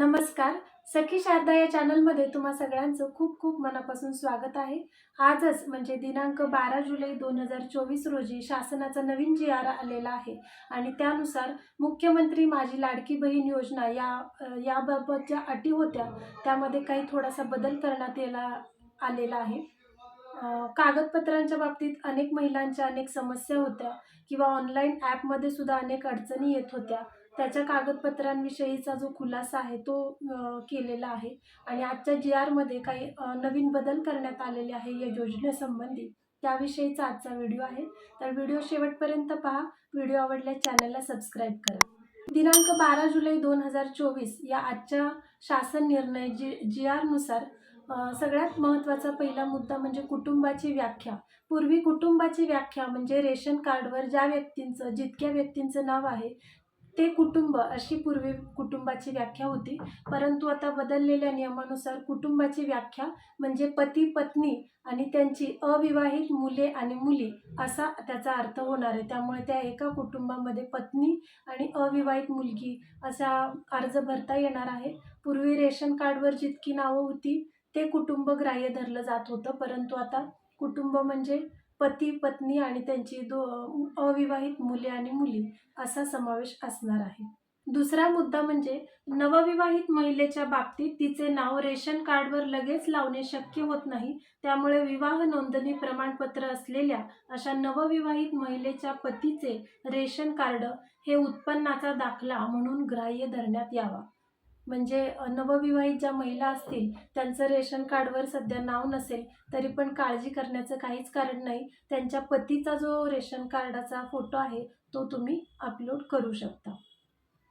नमस्कार. सखी शारदा या चॅनलमध्ये तुम्हा सगळ्यांचं खूप खूप मनापासून स्वागत आहे. आजच म्हणजे दिनांक बारा जुलै दोन हजार चोवीस रोजी शासनाचा नवीन जी आर आलेला आहे आणि त्यानुसार मुख्यमंत्री माझी लाडकी बहीण योजना या याबाबत ज्या अटी होत्या. त्यामध्ये काही थोडासा बदल करण्यात येला आलेला आहे. कागदपत्रांच्या बाबतीत अनेक महिलांच्या अनेक समस्या होत्या किंवा ऑनलाईन ॲपमध्ये सुद्धा अनेक अडचणी येत होत्या. त्याच्या कागदपत्रांविषयीचा जो खुलासा आहे तो केलेला आहे. आणि आजच्या जी आरमध्ये काही नवीन बदल करण्यात आलेले आहे या योजनेसंबंधी त्याविषयीचा आजचा व्हिडिओ आहे. तर व्हिडिओ शेवटपर्यंत पहा. व्हिडिओ आवडल्यास चॅनलला सबस्क्राईब करा. दिनांक बारा जुलै दोन हजार चोवीस या आजच्या शासन निर्णय जी जी आरनुसार सगळ्यात महत्त्वाचा पहिला मुद्दा म्हणजे कुटुंबाची व्याख्या. पूर्वी कुटुंबाची व्याख्या म्हणजे रेशन कार्डवर ज्या व्यक्तींचं जितक्या व्यक्तींचं नाव आहे ते कुटुंब अशी पूर्वी कुटुंबाची व्याख्या होती. परंतु आता बदललेल्या नियमानुसार कुटुंबाची व्याख्या म्हणजे पती पत्नी आणि त्यांची अविवाहित मुले आणि मुली असा त्याचा अर्थ होणार आहे. त्यामुळे त्या एका कुटुंबामध्ये पत्नी आणि अविवाहित मुलगी असा अर्ज भरता येणार आहे. पूर्वी रेशन कार्डवर जितकी नावं होती ते कुटुंब ग्राह्य धरलं जात होतं. परंतु आता कुटुंब म्हणजे पती पत्नी आणि त्यांची दो अविवाहित मुले आणि मुली असा समावेश असणार आहे. दुसरा मुद्दा म्हणजे नवविवाहित महिलेच्या बाबतीत तिचे नाव रेशन कार्डवर लगेच लावणे शक्य होत नाही. त्यामुळे विवाह नोंदणी प्रमाणपत्र असलेल्या अशा नवविवाहित महिलेच्या पतीचे रेशन कार्ड हे उत्पन्नाचा दाखला म्हणून ग्राह्य धरण्यात यावा. म्हणजे नवविवाहित ज्या महिला असतील त्यांचं रेशन कार्डवर सध्या नाव नसेल तरी पण काळजी करण्याचं काहीच कारण नाही. त्यांच्या पतीचा जो रेशन कार्डाचा फोटो आहे तो तुम्ही अपलोड करू शकता.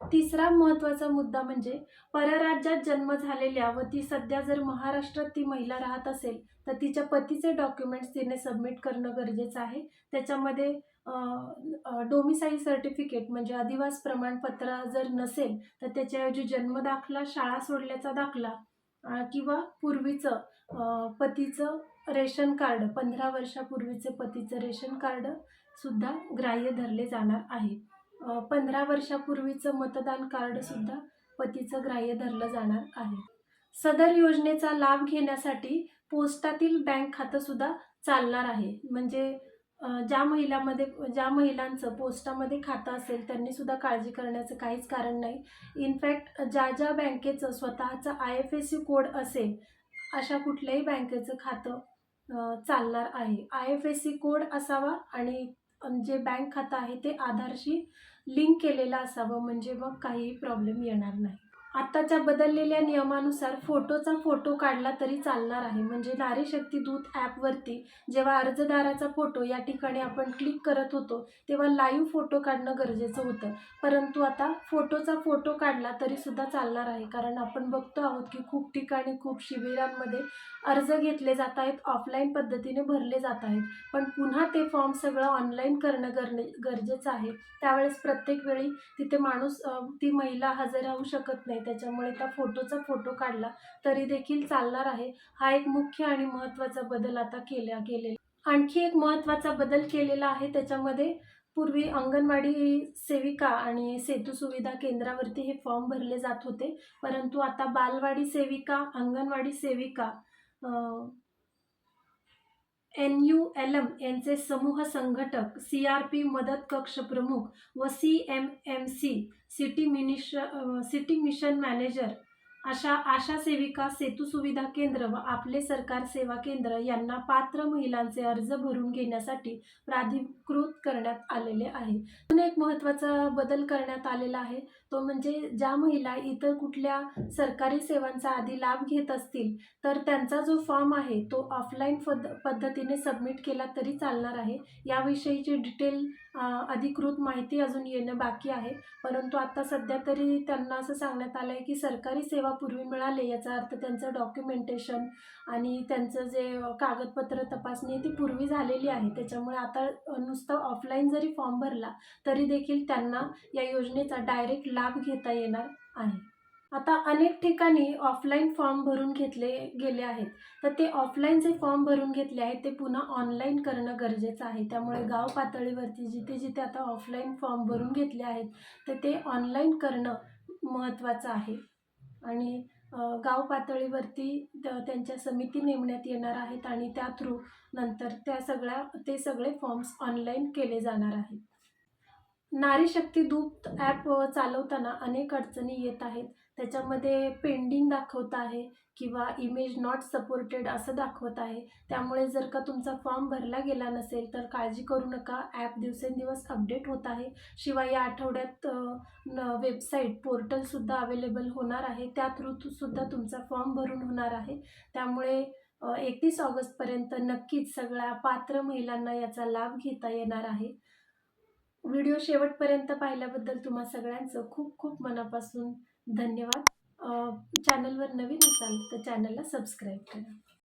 तिसरा महत्त्वाचा मुद्दा म्हणजे परराज्यात जन्म झालेल्या व ती सध्या जर महाराष्ट्रात ती महिला राहत असेल तर तिच्या पतीचे डॉक्युमेंट्स तिने सबमिट करणं गरजेचं आहे. त्याच्यामध्ये डोमिसाईल सर्टिफिकेट म्हणजे अधिवास प्रमाणपत्र जर नसेल तर त्याच्याऐवजी जन्मदाखला शाळा सोडल्याचा दाखला किंवा पूर्वीचं पतीचं रेशन कार्ड पंधरा वर्षापूर्वीचे पतीचं रेशन कार्ड सुद्धा ग्राह्य धरले जाणार आहे. पंधरा वर्षापूर्वीचं मतदान कार्डसुद्धा पतीचं ग्राह्य धरलं जाणार आहे. सदर योजनेचा लाभ घेण्यासाठी पोस्टातील बँक खातंसुद्धा चालणार आहे. म्हणजे ज्या महिलामध्ये ज्या महिलांचं पोस्टामध्ये खातं असेल त्यांनी सुद्धा काळजी करण्याचं काहीच कारण नाही. इनफॅक्ट ज्या ज्या बँकेचं स्वतःचं I F S C code असेल अशा कुठल्याही बँकेचं खातं चालणार आहे. I F S C code असावा आणि जे बँक खातं आहे ते आधारशी लिंक केलेलं असावं म्हणजे मग काहीही प्रॉब्लेम येणार नाही. आत्ताच्या बदललेल्या नियमानुसार फोटोचा फोटो काढला तरी चालणार आहे. म्हणजे नारी शक्ती दूत ॲपवरती जेव्हा अर्जदाराचा फोटो या ठिकाणी आपण क्लिक करत होतो तेव्हा लाईव्ह फोटो काढणं गरजेचं होतं. परंतु आता फोटोचा फोटो काढला तरीसुद्धा चालणार आहे. कारण आपण बघतो आहोत की खूप ठिकाणी खूप शिबिरांमध्ये अर्ज घेतले जात आहेत ऑफलाईन पद्धतीने भरले जात आहेत. पण पुन्हा ते फॉर्म सगळं ऑनलाईन करणं गरणे गरजेचं आहे. त्यावेळेस प्रत्येक वेळी तिथे माणूस ती महिला हजर राहू शकत नाही. त्याच्यामुळे त्या फोटोचा फोटो काढला तरी देखील चालणार आहे. हा एक मुख्य आणि महत्त्वाचा बदल आता केला गेलेला आणखी एक महत्त्वाचा बदल केलेला आहे त्याच्यामध्ये पूर्वी अंगणवाडी सेविका आणि सेतू सुविधा केंद्रावरती हे फॉर्म भरले जात होते. परंतु आता बालवाडी सेविका अंगणवाडी सेविका एन यू एल एम यांचे समूह संघटक सी आर पी मदत कक्ष प्रमुख व C M M C city मिनिश city mission manager अशा आशा सेविका सेतू सुविधा केंद्र व आपले सरकार सेवा केंद्र यांना पात्र महिलांचे अर्ज भरून घेण्यासाठी प्राधिकृत करण्यात आलेले आहे. अजून एक महत्त्वाचा बदल करण्यात आलेला आहे. तो म्हणजे ज्या महिला इतर कुठल्या सरकारी सेवांचा आधी लाभ घेत असतील तर त्यांचा जो फॉर्म आहे तो ऑफलाईन पद पद्धतीने सबमिट केला तरी चालणार आहे. याविषयीची डिटेल अधिकृत माहिती अजून येणं बाकी आहे. परंतु आता सध्या तरी त्यांना असं सांगण्यात आलं आहे की सरकारी सेवा पूर्वी मिळाले याचा अर्थ त्यांचं डॉक्युमेंटेशन आणि त्यांचं जे कागदपत्र तपासणी आहे ती पूर्वी झालेली आहे. त्याच्यामुळे आता नुसतं ऑफलाईन जरी फॉर्म भरला तरी देखील त्यांना या योजनेचा डायरेक्ट लाभ घेता येणार आहे. आता अनेक ठिकाणी ऑफलाईन फॉर्म भरून घेतले गेले आहेत. तर ते ऑफलाईन जे फॉर्म भरून घेतले आहेत ते पुन्हा ऑनलाईन करणं गरजेचं आहे. त्यामुळे गाव पातळीवरती जिथे जिथे आता ऑफलाईन फॉर्म भरून घेतले आहेत तर ते ऑनलाईन करणं महत्त्वाचं आहे. आणि गाव पातळीवरती त्यांच्या समिती नेमण्यात येणार आहेत आणि त्या थ्रू नंतर त्या सगळ्या ते सगळे फॉर्म्स ऑनलाईन केले जाणार आहेत. नारी शक्ती दूत ॲप चालवताना अनेक अडचणी येत आहेत. त्याच्यामध्ये पेंडिंग दाखवत आहे किंवा इमेज नॉट सपोर्टेड असं दाखवत आहे. त्यामुळे जर का तुमचा फॉर्म भरला गेला नसेल तर काळजी करू नका. ॲप दिवसेंदिवस अपडेट होत आहे. शिवाय या आठवड्यात वेबसाईट पोर्टलसुद्धा अवेलेबल होणार आहे. त्या थ्रूसुद्धा तुमचा फॉर्म भरून होणार आहे. त्यामुळे एकतीस ऑगस्टपर्यंत नक्कीच सगळ्या पात्र महिलांना याचा लाभ घेता येणार आहे. व्हिडिओ शेवटपर्यंत पाहिल्याबद्दल तुम्हा सगळ्यांचं खूप खूप मनापासून धन्यवाद. चॅनलवर नवीन असाल तर चॅनलला सबस्क्राईब करा.